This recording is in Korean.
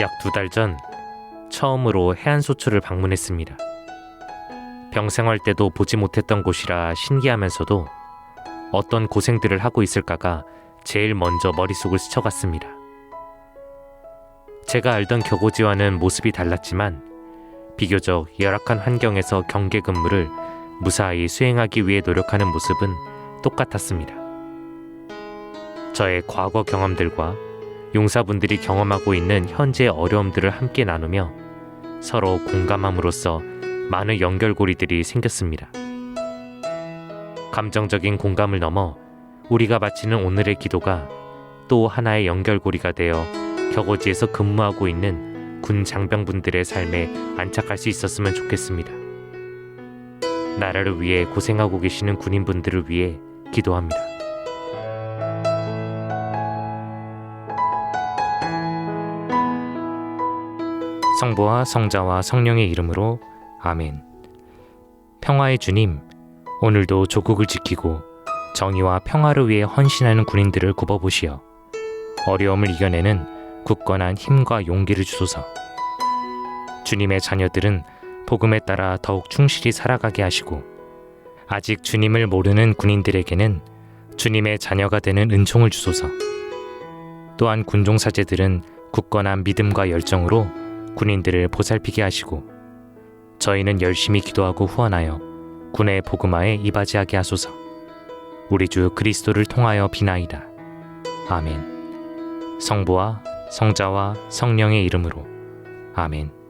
약 두 달 전 처음으로 해안소초를 방문했습니다. 병생활 때도 보지 못했던 곳이라 신기하면서도 어떤 고생들을 하고 있을까가 제일 먼저 머릿속을 스쳐갔습니다. 제가 알던 격오지와는 모습이 달랐지만 비교적 열악한 환경에서 경계 근무를 무사히 수행하기 위해 노력하는 모습은 똑같았습니다. 저의 과거 경험들과 용사분들이 경험하고 있는 현재의 어려움들을 함께 나누며 서로 공감함으로써 많은 연결고리들이 생겼습니다. 감정적인 공감을 넘어 우리가 바치는 오늘의 기도가 또 하나의 연결고리가 되어 격오지에서 근무하고 있는 군 장병분들의 삶에 안착할 수 있었으면 좋겠습니다. 나라를 위해 고생하고 계시는 군인분들을 위해 기도합니다. 성부와 성자와 성령의 이름으로 아멘. 평화의 주님, 오늘도 조국을 지키고 정의와 평화를 위해 헌신하는 군인들을 굽어보시어 어려움을 이겨내는 굳건한 힘과 용기를 주소서. 주님의 자녀들은 복음에 따라 더욱 충실히 살아가게 하시고 아직 주님을 모르는 군인들에게는 주님의 자녀가 되는 은총을 주소서. 또한 군종 사제들은 굳건한 믿음과 열정으로 군인들을 보살피게 하시고 저희는 열심히 기도하고 후원하여 군의 복음화에 이바지하게 하소서. 우리 주 그리스도를 통하여 비나이다. 아멘. 성부와 성자와 성령의 이름으로 아멘.